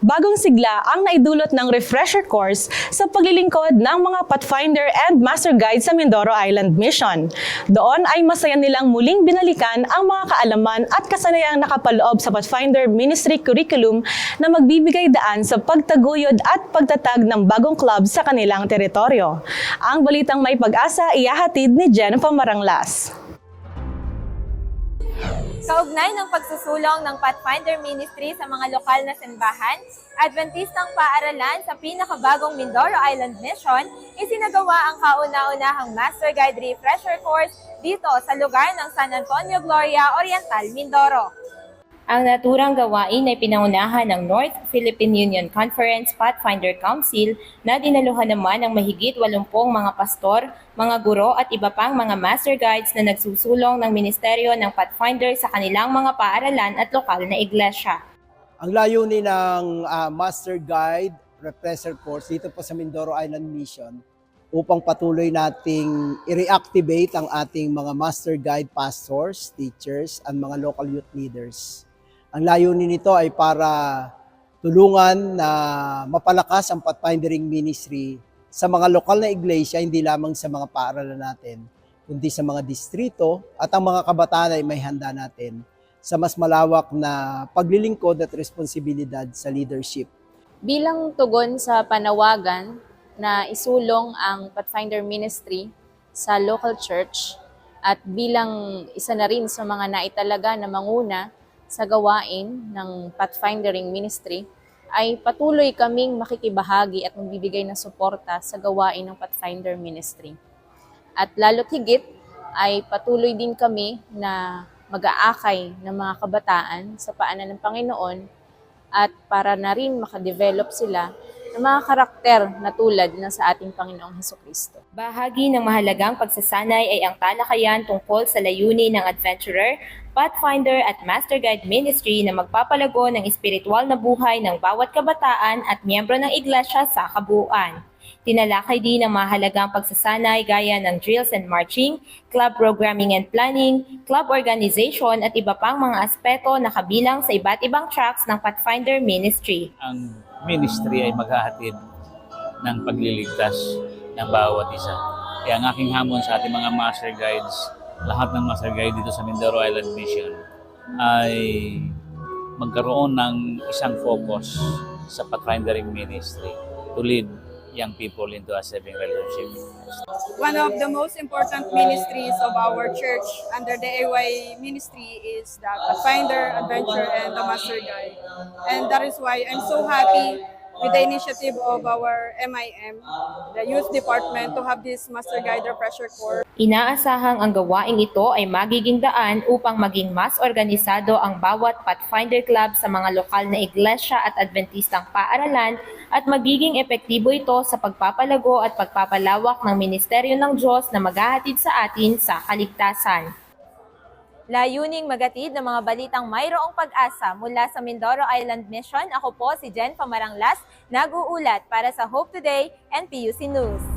Bagong sigla ang naidulot ng refresher course sa paglilingkod ng mga Pathfinder and Master Guide sa Mindoro Island Mission. Doon ay masaya nilang muling binalikan ang mga kaalaman at kasanayang nakapaloob sa Pathfinder Ministry Curriculum na magbibigay daan sa pagtaguyod at pagtatag ng bagong club sa kanilang teritoryo. Ang balitang may pag-asa iyahatid ni Jennifer Maranglas. Kaugnay ng pagsusulong ng Pathfinder Ministry sa mga lokal na simbahan, Adventistang paaralan sa pinakabagong Mindoro Island Mission, isinagawa ang kauna-unahang Master Guide Refresher Course dito sa lugar ng San Antonio Gloria Oriental, Mindoro. Ang naturang gawain ay pinangunahan ng North Philippine Union Conference Pathfinder Council na dinaluhan naman ng mahigit 80 mga pastor, mga guro at iba pang mga master guides na nagsusulong ng Ministeryo ng Pathfinder sa kanilang mga paaralan at lokal na iglesia. Ang layunin ng ah, Master Guide Refresher Course dito po sa Mindoro Island Mission upang patuloy nating i-reactivate ang ating mga Master Guide pastors, teachers, and mga local youth leaders. Ang layunin nito ay para tulungan na mapalakas ang pathfindering ministry sa mga lokal na iglesia, hindi lamang sa mga paaralan natin, kundi sa mga distrito at ang mga kabataan ay may handa natin sa mas malawak na paglilingkod at responsibilidad sa leadership. bilang tugon sa panawagan na isulong ang Pathfinder Ministry sa local church at bilang isa na rin sa mga naitalaga na manguna sa gawain ng Pathfindering Ministry, ay patuloy kaming makikibahagi at magbibigay ng suporta sa gawain ng Pathfinder Ministry. At lalo't higit ay patuloy din kami na mag-aakay ng mga kabataan sa paanan ng Panginoon at para na rin makadevelop sila ng mga karakter na tulad ng sa ating Panginoong Heso Kristo. Bahagi ng mahalagang pagsasanay ay ang talakayan tungkol sa layunin ng adventurer, pathfinder at master guide ministry na magpapalago ng espiritual na buhay ng bawat kabataan at miyembro ng iglesia sa kabuuan. Tinalakay din ang mahalagang pagsasanay gaya ng drills and marching, club programming and planning, club organization at iba pang mga aspeto na kabilang sa iba't ibang tracks ng Pathfinder Ministry. ang ministry ay maghahatid ng pagliligtas ng bawat isa. Kaya ang aking hamon sa ating mga master guides, lahat ng master guide dito sa Mindoro Island Mission, ay magkaroon ng isang focus sa pathfindering ministry to lead young people into a saving relationship. one of the most important ministries of our church under the AY ministry is the Pathfinder, Adventure, and the Master Guide. And that is why I'm so happy with the initiative of our MIM, the youth department, to have this Master Guide refresher course. Inaasahang ang gawaing ito ay magiging daan upang maging mas organisado ang bawat Pathfinder Club sa mga lokal na iglesia at Adventistang paaralan at magiging epektibo ito sa pagpapalago at pagpapalawak ng ministeryo ng Diyos na maghahatid sa atin sa kaligtasan. Layuning magatid ng mga balitang mayroong pag-asa mula sa Mindoro Island Mission. Ako po si Jen Pamaranglas, nag-uulat para sa Hope Today and PUC News.